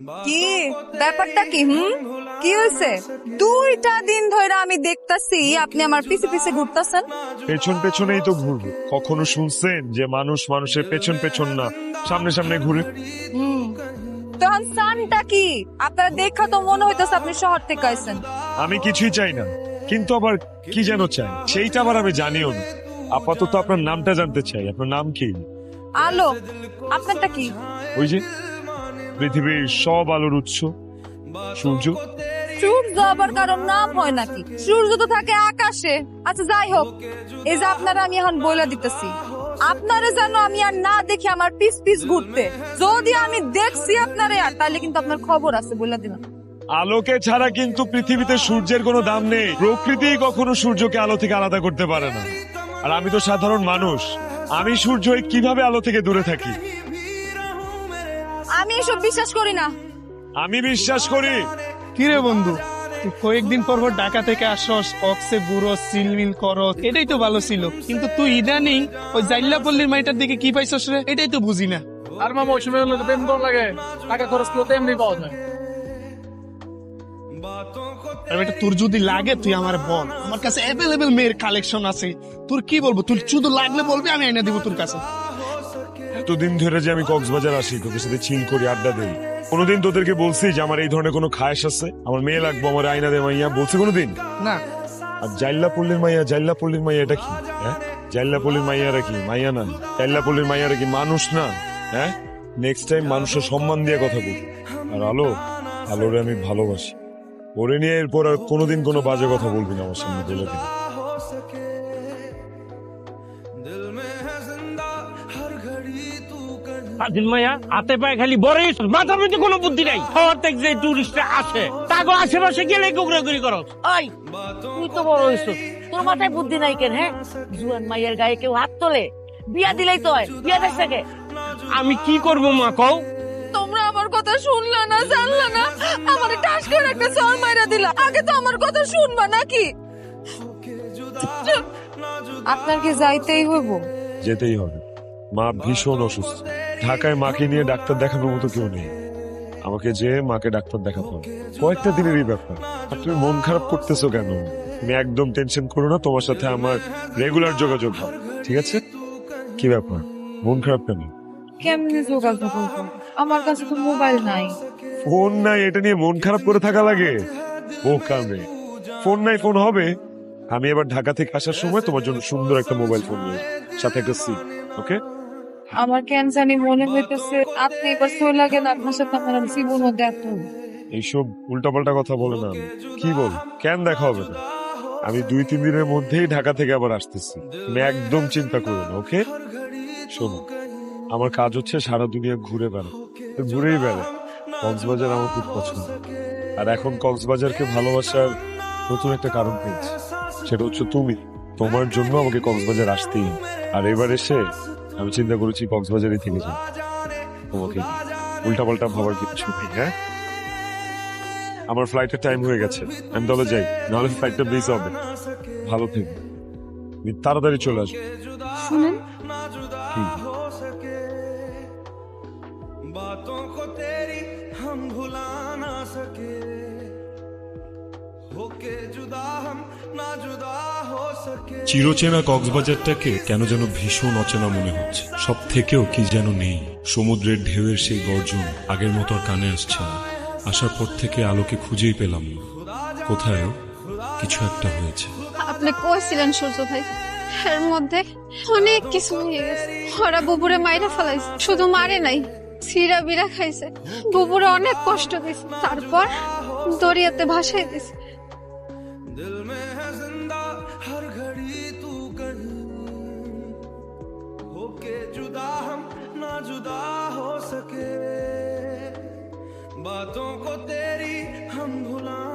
কি? ব্যাপারটা কি হুম? কি হয়েছে? দুইটা দিন ধরে আমি দেখতাছি আপনি আমার পিছে পিছে ঘুরতাছেন। পেছন পেছনেই তো ঘুরবো। কখনো শুনছেন যে মানুষ মানুষের পেছন পেছন না সামনে সামনে ঘুরে? হুম। তখন সানটা কি? আপনার দেখা তো মনে হইতেছে আপনি শহর থেকে আইছেন। আমি কিছুই চাই না কিন্তু আবার কি যেন চাই সেইটা আবার আমি জানিও না। আপাতত আপনার নামটা জানতে চাই আপনার নাম কি? আলো আপনারটা কি? ওই যে পৃথিবীর সব আলোর উৎস। সূর্য। সূর্য আবার কারোর নাম হয় নাকি? সূর্য তো থাকে আকাশে। আচ্ছা যাই হোক এই যে আপনারা আমি এখন বলে দিতেছি আপনারা যেন আমি আর না দেখি আমার পিস পিস ঘুরতে। যদি আমি দেখছি আপনারা আর তাহলে কিন্তু আপনার খবর আছে বলে দিলাম। আলোকে ছাড়া কিন্তু পৃথিবীতে সূর্যের কোনো দাম নেই। প্রকৃতি কখনো সূর্যকে আলো থেকে আলাদা করতে পারে না। আর আমি তো সাধারণ মানুষ। আমি সূর্য কীভাবে আলো থেকে দূরে থাকি? আমি এসব বিশ্বাস করি না। আমি বিশ্বাস করি। কিরে বন্ধু? তুই কয়েকদিন পর পর ঢাকা থেকে আসস অক্সে বুড়ো সিলমিল করস এটাই তো ভালো ছিল। কিন্তু তুই ইদানিং ওই জাইল্লা পল্লীর মাইটার দিকে কি পাইছস রে? এটাই তো বুঝি না। আর মামা ওই সময় হলো প্রেম কর লাগে টাকা খরচ করতে এমনি পাওয়া যায়। আর এটা তোর যদি লাগে তুই আমার বল। আমার কাছে অ্যাভেলেবেল মেয়ের কালেকশন আছে। তোর কি বলব? তুই শুধু লাগলে বলবি আমি এনে দিব তোর কাছে। এতদিন ধরে যে আমি কক্সবাজার আসি তোদের সাথে চিল করি আড্ডা দেই। কোনোদিন তোদেরকে বলছি যে আমার এই ধরনের কোনো খায়েশ আছে? আমার মেয়ে লাগবো আমার আয়না দে মাইয়া বলছি কোনোদিন? না। আর জাইল্লা পল্লীর মাইয়া জাইল্লা পল্লীর মাইয়া এটা কি? হ্যাঁ? জাইল্লা পল্লীর মাইয়ারা কি? মাইয়া না। জাইল্লা পল্লীর মাইয়ারা কি মানুষ না? হ্যাঁ? নেক্সট টাইম মানুষের সম্মান দিয়ে কথা বল। আর আলো আলোরে আমি ভালোবাসি। ওরে নিয়ে এরপর আর কোনোদিন কোনো বাজে কথা বলবি না আমার সামনে বলে দিবি। স্বাধীন মাইয়া হাতে পায়ে খালি বড়ই মাথার মধ্যে কোনো বুদ্ধি নাই। শহর থেকে যে টুরিস্ট আসে তাকে আশেপাশে গেলে গুগরাগুরি করো। ওই তুই তো বড় হইছ তোর মাথায় বুদ্ধি নাই কেন হ্যাঁ? জুয়ান মাইয়ের গায়ে কেউ হাত তোলে? বিয়া দিলেই তো হয় বিয়া দেশ থেকে। আমি কি করব মা কও? তোমরা আমার কথা শুনলে না জানলে না? আমার টাস করে একটা চর মাইরা দিলা। আগে তো আমার কথা শুনবা নাকি? আপনার কি যাইতেই হইব? যেতেই হবে। মা ভীষণ অসুস্থ। ঢাকায় মাকে নিয়ে ডাক্তার দেখানোর মতো কেউ নেই। আমাকে যে মাকে ডাক্তার দেখাতে হবে কয়েকটা দিনেরই ব্যাপার। আর তুমি মন খারাপ করতেছো কেন? তুমি একদম টেনশন করো না তোমার সাথে আমার রেগুলার যোগাযোগ হয় ঠিক আছে? কি ব্যাপার? মন খারাপ কেন? কেমনে যোগাযোগ করব? আমার কাছে তো মোবাইল নাই। ফোন নাই এটা নিয়ে মন খারাপ করে থাকা লাগে। ও কামে ফোন নাই ফোন হবে। আমি এবার ঢাকা থেকে আসার সময় তোমার জন্য সুন্দর একটা মোবাইল ফোন নিয়ে সাথে একটা সিম ওকে? আমার কেন জানি মনে হইতেছে আপনি এবার চলে গেন আপনার সাথে আমার জীবনও দেখো এইসব উল্টাপাল্টা কথা বলে না। কি বল? কেন দেখা হবে না? আমি দুই, তিন দিনের মধ্যেই ঢাকা থেকে আবার আসতেছি। তুমি একদম চিন্তা করো না, ওকে? শোনো, আমার কাজ হচ্ছে সারা দুনিয়া ঘুরে বেড়া ঘুরেই বেড়া কক্সবাজার আমার খুব পছন্দ। আর এখন কক্সবাজারকে ভালোবাসার নতুন একটা কারণ পেয়েছি। সেটা হচ্ছে তুমি। তোমার জন্য আমাকে কক্সবাজার আসতেই আর এবার এসে আমি চিন্তা করেছি কক্সবাজারই থেকে যাই তোমাকে উল্টাপাল্টা ভাবার কিচ্ছু নেই হ্যাঁ আমার ফ্লাইটের টাইম হয়ে গেছে আমি তাহলে যাই নাহলে ফ্লাইটটা মিস হবে ভালো থেকো তুমি তাড়াতাড়ি চলে আসবে শুনেন কি? बातों को तेरी हम भुला ना सके চিরচেনা কক্সবাজারটাকে কেন যেন ভীষণ অচেনা মনে হচ্ছে। সব থেকেও কি যেন নেই। সমুদ্রের ঢেউয়ের সেই গর্জন আগের মতো আর কানে আসছে না। আসার পর থেকে আলোকে খুঁজেই পেলাম না। কোথায় কিছু একটা হয়েছে। আপনি কইছিলেন সূর্য ভাই? এর মধ্যে অনেক কিছু হয়ে গেছে। ওরা বুবুরে মাইরা ফেলাইছে। শুধু মারে নাই সিরা বিরা খাইছে। বুবুরে অনেক কষ্ট দিছে তারপর দরিয়াতে ভাসাই দিছে दिल में है ज़िंदा हर घड़ी तू कहीं होके जुदा हम ना जुदा हो सके। बातों को तेरी हम भुला